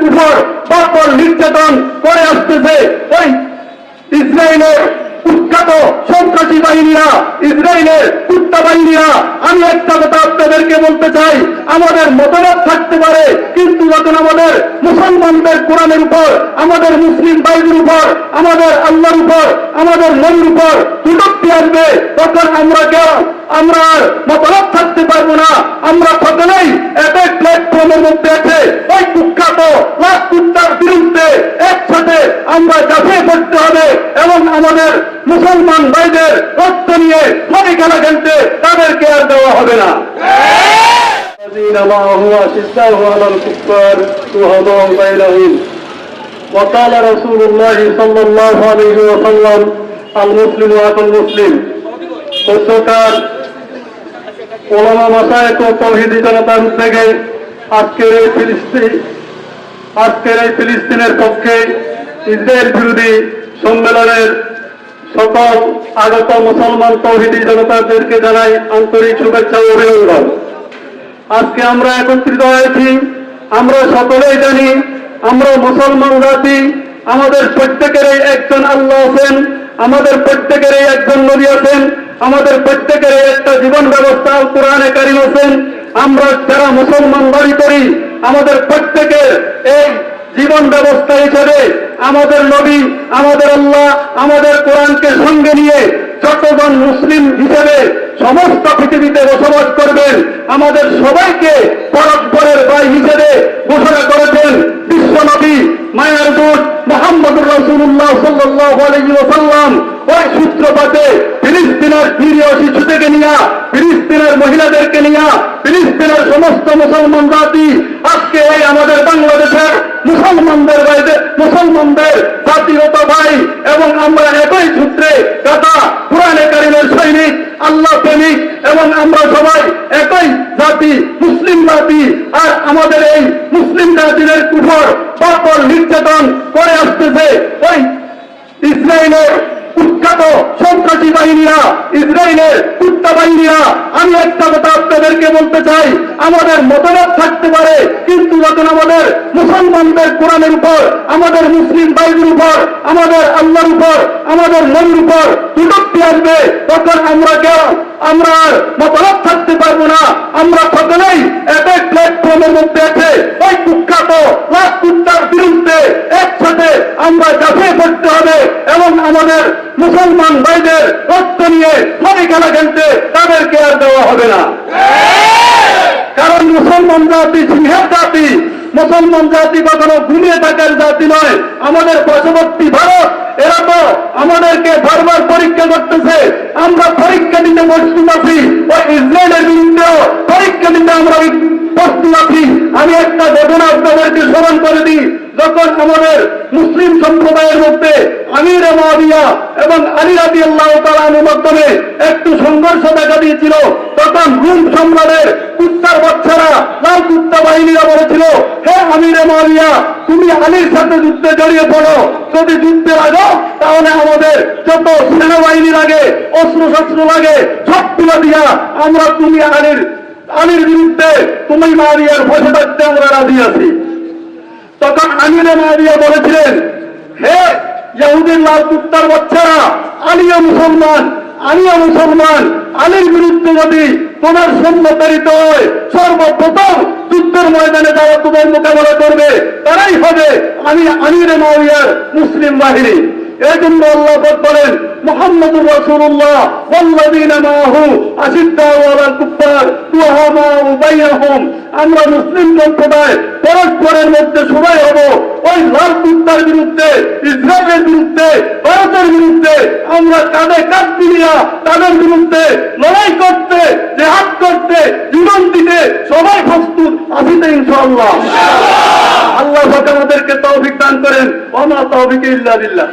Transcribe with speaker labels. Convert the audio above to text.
Speaker 1: কুফর বাপর নির্যাতন করে আসতেছে। ওই ইসরায়েলের কুখ্যাত সন্ত্রাসী বাহিনীরা, ইসরায়েলের কুত্তা বাহিনীরা, আমি একটা কথা আপনাদেরকে বলতে চাই, আমাদের মতবাদ থাকতে পারে, কিন্তু যখন আমাদের মুসলমানদের কোরআনের উপর, আমাদের মুসলিম বাইরের উপর, আমাদের আল্লাহর উপর, আমাদের মনের উপর কুটুক্তি আসবে তখন আমরা কেউ আমরা আর মতলব থাকতে পারব না আমরা সকলেই একই প্ল্যাটফর্মের মধ্যে আছে ওই কুখ্যাত লাখ কুত্তার বিরুদ্ধে একসাথে আমরা ঝাঁপিয়ে পড়তে হবে এবং আমাদের মুসলমান ভাইদের রক্ত নিয়ে সবাই খেলা খেলতে তাদেরকে আর দেওয়া হবে না الذين معه أشداء على الكفار رحماء بينهم وقال رسول الله صلى الله عليه وسلم المسلم أخو المسلم সত্যকার ওলামা মাসায়ক ও তৌহিদি জনতার উদ্যোগে আজকের এই ফিলিস্তিন আজকের এই ফিলিস্তিনের পক্ষে ইসরায়েল বিরোধী সম্মেলনের সকল আগত মুসলমান তৌহিদি জনতাদেরকে জানাই আন্তরিক শুভেচ্ছা ও অভিনন্দন। আজকে আমরা একত্রিত হয়েছি, আমরা সকলেই জানি, আমরা মুসলমান জাতি, আমাদের প্রত্যেকেরই একজন আল্লাহ আছেন, আমাদের প্রত্যেকেরই একজন নবী আছেন, আমাদের প্রত্যেকেরই একটা জীবন ব্যবস্থা কোরআনে কারিম আছেন, আমরা যারা মুসলমান দাবি করি, আমাদের প্রত্যেকের এই জীবন ব্যবস্থা হিসেবে আমাদের নবী, আমাদের আল্লাহ, আমাদের কোরআনকে সঙ্গে নিয়ে যতজন মুসলিম হিসেবে সমস্ত পৃথিবীতে বসবাস করবেন, আমাদের সবাইকে পরস্পরের ভাই হিসেবে ঘোষণা করেছেন বিশ্ব নবী মায়ার দূত মোহাম্মদুর রসুল্লাহ সাল্লাহ ওই সূত্রপাতে ফিলিস্তিনের নিরীহ শিশু থেকে নিয়া, ফিলিস্তিনের মহিলাদেরকে নিয়া, ফিলিস্তিনের সমস্ত মুসলমান জাতি আমাদের বাংলাদেশের মুসলমানদের বাইরে মুসলমানদের জাতিগত ভাই এবং আমরা একই সূত্রে কাটা পুরানে কারিমের সৈনিক, আল্লাহ প্রেমিক এবং আমরা সবাই একই জাতি, মুসলিম জাতি। আর আমাদের এই মুসলিম জাতিদের কুফর বাপর নির্যাতন করে আসতেছে। ওই ইসরায়েলের কুখ্যাত সন্ত্রাসী বাহিনীরা, ইসরায়েলের কুত্তা বাহিনীরা, আমি একটা কথা আপনাদেরকে বলতে চাই, আমাদের মতবাদ থাকতে পারে, কিন্তু যখন আমাদের মুসলমানদের কোরআনের উপর, আমাদের মুসলিম বাইরের উপর, আমাদের আল্লাহর উপর, আমাদের মনের উপর কুটুক্তি আসবে, তখন আমরা কেউ আমরা আর মতলব থাকতে পারব না। আমরা সকলেই একই প্ল্যাটফর্মের মধ্যে আছে ওই কুখ্যাত লাখ কুত্তার বিরুদ্ধে একসাথে আমরা ঝাঁপিয়ে পড়তে হবে এবং আমাদের মুসলমান ভাইদের রক্ত নিয়ে সবাই খেলা খেলতে তাদেরকে আর দেওয়া হবে না। কারণ মুসলমান জাতি সিংহের জাতি, মুসলমান জাতি কখনো ঘুমিয়ে থাকার জাতি নয়। আমাদের পার্শ্ববর্তী ভারত, এরা তো আমাদেরকে বারবার পরীক্ষা করতেছে। আমরা পরীক্ষা দিতে প্রস্তুত আছি ওই ইসরায়েলের বিরুদ্ধেও পরীক্ষা দিতে আমরা প্রস্তুত আছি আমি একটা ঘটনা আপনাদেরকে স্মরণ করে দিই। যখন আমাদের মুসলিম সম্প্রদায়ের মধ্যে আমির মাবিয়া এবং আলী রাজি আল্লাহ তালানোর মাধ্যমে একটু সংঘর্ষ দেখা দিয়েছিল, তখন রুম সম্রাটের কুত্তার বাচ্চারা লাল কুত্তা বাহিনীরা বলেছিল, হে আমির মাবিয়া তুমি আলীর সাথে যুদ্ধে জড়িয়ে পড়ো। যদি যুদ্ধে লাগো তাহলে আমাদের যত সেনাবাহিনী লাগে অস্ত্র শস্ত্র লাগে, সব সবগুলো দিয়া আমরা তুমি আলীর আলীর বিরুদ্ধে তুমি মারিয়ার বসে থাকতে আমরা রাজি আছি। তখন আমিনে মারিয়া বলেছিলেন, হে ইয়াহুদের লাল কুত্তার বাচ্চারা আলিয়া মুসলমান আলিয়া মুসলমান আলীর বিরুদ্ধে যদি তোমার সম্মতারিত হয়, সর্বপ্রথম যুদ্ধের ময়দানে যারা তোমার মোকাবেলা করবে, তারাই হবে আমি আমিরে মারিয়ার মুসলিম বাহিনী। এই জন্য আল্লাহ বলেন মোহাম্মদুর রসুল্লাহ والذين معه أشداء على الكفار رحماء بينهم আমরা মুসলিম সম্প্রদায় পরস্পরের মধ্যে সবাই হব ওই লাল কুত্তার বিরুদ্ধে ইসরায়েলের বিরুদ্ধে ভারতের বিরুদ্ধে আমরা কাঁধে কাঁধ মিলিয়া তাদের বিরুদ্ধে লড়াই করতে জেহাদ করতে জীবন দিতে সবাই প্রস্তুত আসিতে ইনশাআল্লাহ আল্লাহ আমাদেরকে তৌফিক দান করেন ওমা তৌফিক ইল্লা বিল্লাহ